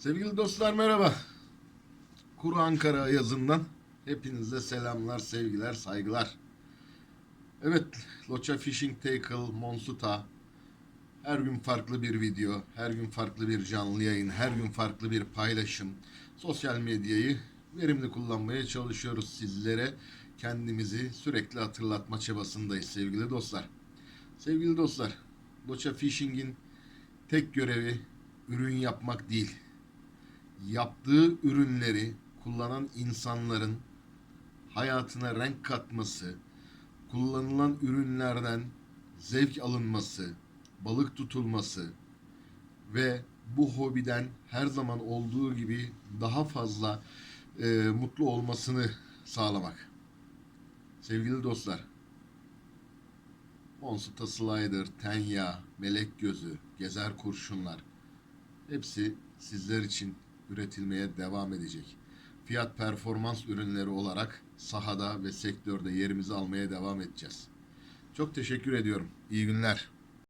Sevgili dostlar merhaba. Kuru Ankara yazından hepinize selamlar, sevgiler, saygılar. Evet, Loça Fishing Tackle, Monsuta. Her gün farklı bir video, her gün farklı bir canlı yayın, her gün farklı bir paylaşım. Sosyal medyayı verimli kullanmaya çalışıyoruz sizlere. Kendimizi sürekli hatırlatma çabasındayız sevgili dostlar. Sevgili dostlar, Loça Fishing'in tek görevi ürün yapmak değil yaptığı ürünleri kullanan insanların hayatına renk katması, kullanılan ürünlerden zevk alınması, balık tutulması ve bu hobiden her zaman olduğu gibi daha fazla e, mutlu olmasını sağlamak. Sevgili dostlar, Monsuta Slider, Tenya, Melek Gözü, Gezer Kurşunlar hepsi sizler için üretilmeye devam edecek. Fiyat performans ürünleri olarak sahada ve sektörde yerimizi almaya devam edeceğiz. Çok teşekkür ediyorum. İyi günler.